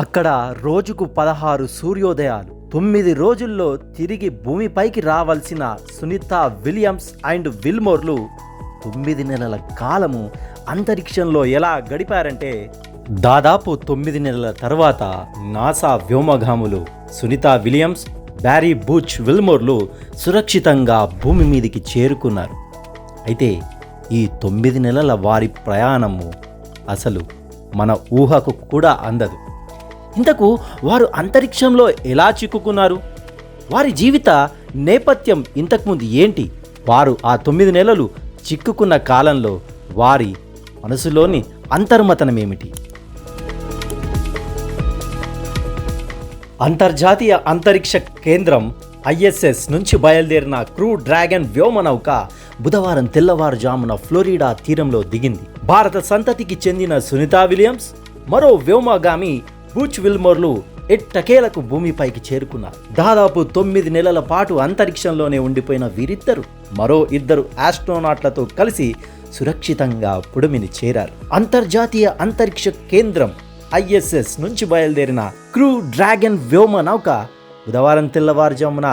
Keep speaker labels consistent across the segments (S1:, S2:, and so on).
S1: అక్కడ రోజుకు పదహారు సూర్యోదయాలు. తొమ్మిది రోజుల్లో తిరిగి భూమిపైకి రావాల్సిన సునీత విలియమ్స్ అండ్ విల్మోర్లు తొమ్మిది నెలల కాలము అంతరిక్షంలో ఎలా గడిపారంటే దాదాపు తొమ్మిది నెలల తర్వాత నాసా వ్యోమగాములు సునీత విలియమ్స్ బ్యారీ బూచ్ విల్మోర్లు సురక్షితంగా భూమి మీదికి చేరుకున్నారు. అయితే ఈ తొమ్మిది నెలల వారి ప్రయాణము అసలు మన ఊహకు కూడా అందదు. ఇంతకు వారు అంతరిక్షంలో ఎలా చిక్కుకున్నారు? వారి జీవిత నేపథ్యం ఇంతకుముందు ఏంటి? వారు ఆ తొమ్మిది నెలలు చిక్కుకున్న కాలంలో వారి మనసులోని అంతర్మతనం ఏమిటి అంతర్జాతీయ అంతరిక్ష కేంద్రం ఐఎస్ఎస్ నుంచి బయలుదేరిన క్రూ డ్రాగన్ వ్యోమనౌక బుధవారం తెల్లవారుజామున ఫ్లోరిడా తీరంలో దిగింది. భారత సంతతికి చెందిన సునీతా విలియమ్స్ మరో వ్యోమగామి బూచ్ విల్మోర్లు ఎట్టకేలకు భూమిపైకి చేరుకున్నారు. దాదాపు తొమ్మిది నెలల పాటు అంతరిక్షంలోనే ఉండిపోయిన వీరిద్దరు మరో ఇద్దరు ఆస్ట్రోనాట్లతో కలిసి సురక్షితంగా పుడుమిని చేరారు. అంతర్జాతీయ అంతరిక్ష కేంద్రం ఐఎస్ఎస్ నుంచి బయలుదేరిన క్రూ డ్రాగన్ వ్యోమ నౌక బుధవారం తెల్లవారుజామున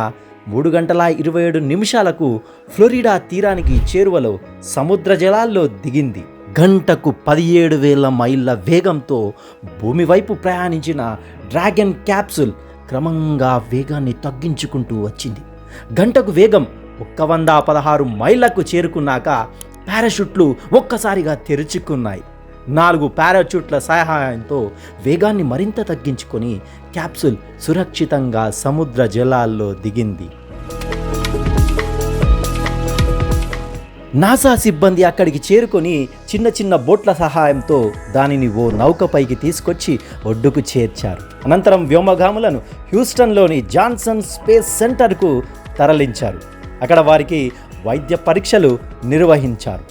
S1: మూడు గంటల ఇరవై ఏడు నిమిషాలకు ఫ్లోరిడా తీరానికి చేరువలో సముద్ర జలాల్లో దిగింది. గంటకు పదిహేడు వేల మైళ్ళ వేగంతో భూమి వైపు ప్రయాణించిన డ్రాగన్ క్యాప్సుల్ క్రమంగా వేగాన్ని తగ్గించుకుంటూ వచ్చింది. గంటకు వేగం ఒక్క వంద పదహారు మైళ్ళకు చేరుకున్నాక పారాషూట్లు ఒక్కసారిగా తెరుచుకున్నాయి. నాలుగు పారాచూట్ల సహాయంతో వేగాన్ని మరింత తగ్గించుకొని క్యాప్సుల్ సురక్షితంగా సముద్ర జలాల్లో దిగింది. నాసా సిబ్బంది అక్కడికి చేరుకొని చిన్న చిన్న బోట్ల సహాయంతో దానిని ఓ నౌకపైకి తీసుకొచ్చి ఒడ్డుకు చేర్చారు. అనంతరం వ్యోమగాములను హ్యూస్టన్లోని జాన్సన్ స్పేస్ సెంటర్కు తరలించారు. అక్కడ వారికి వైద్య పరీక్షలు నిర్వహించారు.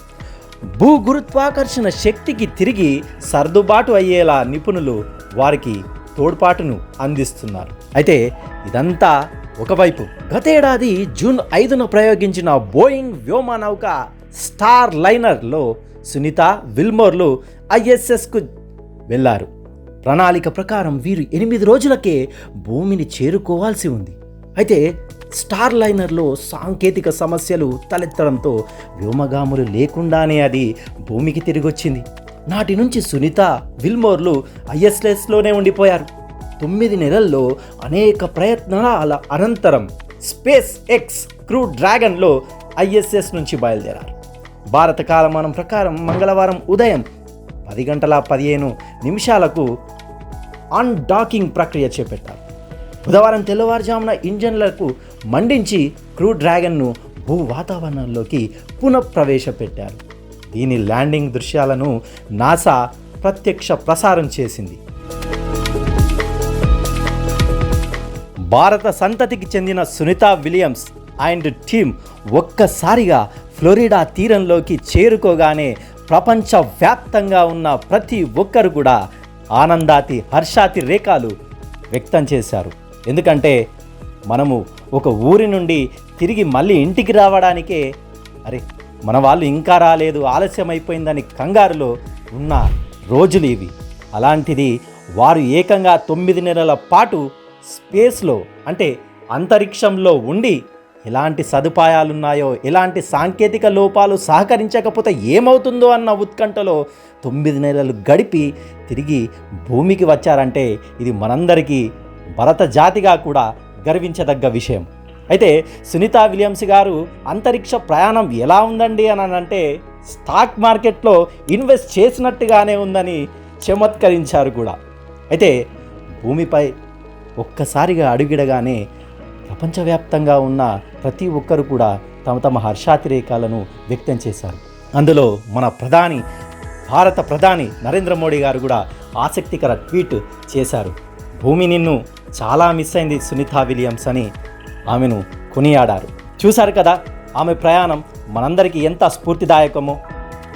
S1: భూ గురుత్వాకర్షణ శక్తికి తిరిగి సర్దుబాటు అయ్యేలా నిపుణులు వారికి తోడ్పాటును అందిస్తున్నారు. అయితే ఇదంతా ఒకవైపు గతేడాది జూన్ ఐదున ప్రయోగించిన బోయింగ్ వ్యోమనౌక స్టార్ లైనర్లో సునీత విల్మోర్లు ఐఎస్ఎస్కు వెళ్ళారు ప్రణాళిక ప్రకారం వీరు ఎనిమిది రోజులకే భూమిని చేరుకోవాల్సి ఉంది. అయితే స్టార్ లైనర్లో సాంకేతిక సమస్యలు తలెత్తడంతో వ్యోమగాములు లేకుండానే అది భూమికి తిరిగొచ్చింది. నాటి నుంచి సునీత విల్మోర్లు ఐఎస్ఎస్లోనే ఉండిపోయారు. తొమ్మిది నెలల్లో అనేక ప్రయత్నాల అనంతరం స్పేస్ ఎక్స్ క్రూ డ్రాగన్లో ఐఎస్ఎస్ నుంచి బయలుదేరారు. భారత కాలమానం ప్రకారం మంగళవారం ఉదయం పది గంటల పదిహేను నిమిషాలకు అన్డాకింగ్ ప్రక్రియ చేపట్టారు. బుధవారం తెల్లవారుజామున ఇంజన్లకు మండించి క్రూ డ్రాగన్ను భూ వాతావరణంలోకి పునఃప్రవేశపెట్టారు. దీని ల్యాండింగ్ దృశ్యాలను నాసా ప్రత్యక్ష ప్రసారం చేసింది. భారత సంతతికి చెందిన సునీత విలియమ్స్ అండ్ టీమ్ ఒక్కసారిగా ఫ్లోరిడా తీరంలోకి చేరుకోగానే ప్రపంచవ్యాప్తంగా ఉన్న ప్రతి ఒక్కరు కూడా ఆనందాతి హర్షాతి రేఖాలు వ్యక్తం చేశారు. ఎందుకంటే మనము ఒక ఊరి నుండి తిరిగి మళ్ళీ ఇంటికి రావడానికే అరే మన వాళ్ళు ఇంకా రాలేదు ఆలస్యం అయిపోయిందని కంగారులో ఉన్న రోజులు ఇవి. అలాంటిది వారు ఏకంగా తొమ్మిది నెలల పాటు స్పేస్లో అంటే అంతరిక్షంలో ఉండి ఎలాంటి సదుపాయాలున్నాయో ఎలాంటి సాంకేతిక లోపాలు సహకరించకపోతే ఏమవుతుందో అన్న ఉత్కంఠలో తొమ్మిది నెలలు గడిపి తిరిగి భూమికి వచ్చారంటే ఇది మనందరికీ భరత జాతిగా కూడా గర్వించదగ్గ విషయం. అయితే సునీత విలియమ్స్ గారు అంతరిక్ష ప్రయాణం ఎలా ఉందండి అని అంటే స్టాక్ మార్కెట్లో ఇన్వెస్ట్ చేసినట్టుగానే ఉందని చమత్కరించారు కూడా. అయితే భూమిపై ఒక్కసారిగా అడుగిడగానే ప్రపంచవ్యాప్తంగా ఉన్న ప్రతి ఒక్కరు కూడా తమ తమ హర్షాతిరేకాలను వ్యక్తం చేశారు. అందులో మన ప్రధాని భారత ప్రధాని నరేంద్ర మోడీ గారు కూడా ఆసక్తికర ట్వీట్ చేశారు. భూమి నిన్ను చాలా మిస్ అయింది సునీత విలియమ్స్ అని ఆమెను కొనియాడారు. చూశారు కదా ఆమె ప్రయాణం మనందరికీ ఎంత స్ఫూర్తిదాయకమో.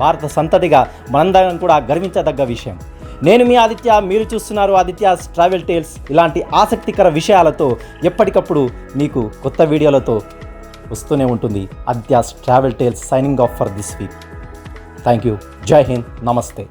S1: భారత సంతతిగా మనందరం కూడా గర్వించదగ్గ విషయం. నేను మీ ఆదిత్య మీరు చూస్తున్నారు ఆదిత్య ట్రావెల్ టేల్స్. ఇలాంటి ఆసక్తికర విషయాలతో ఎప్పటికప్పుడు మీకు కొత్త వీడియోలతో వస్తూనే ఉంటుంది Aditya's travel tales signing off for this week. Thank you. జై హింద్. నమస్తే.